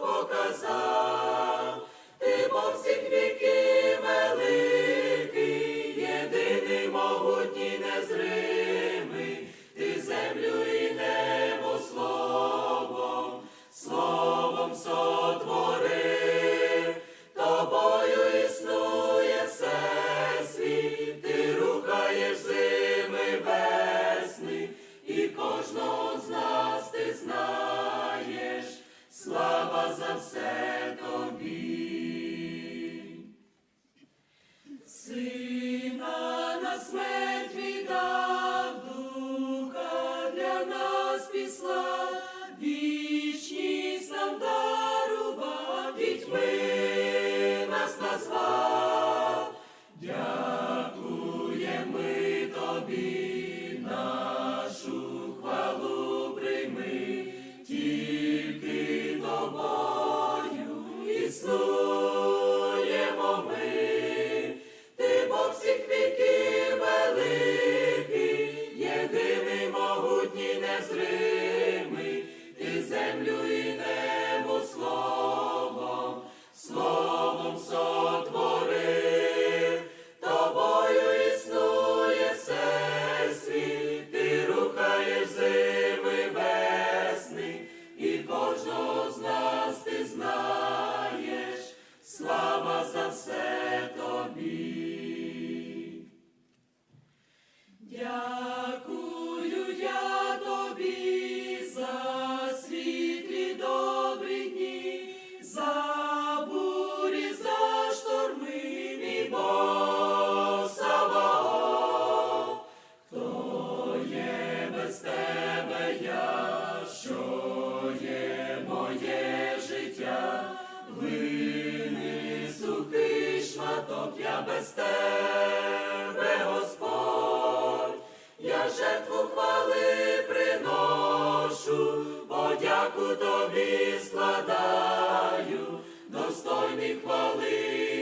показав, ти по всіх великий, єдиний могутній незрий. слава за все тобі, сина на смерть віддав, духа для нас післа, вічність нам дарував, дітьми нас назвав, дякуємо ми тобі. so Щоб я без тебе, Господь, я жертву хвали приношу, подяку тобі складаю, достойний хвали.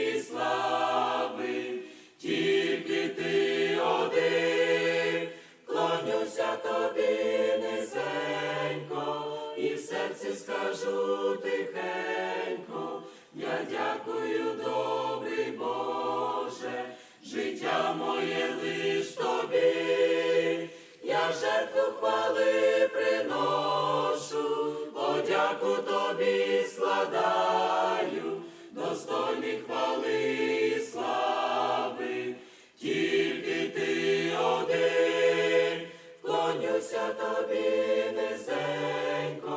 Хвали приношу, подяку тобі складаю, достойний хвали слави, тільки ти один, вклонюся тобі низенько.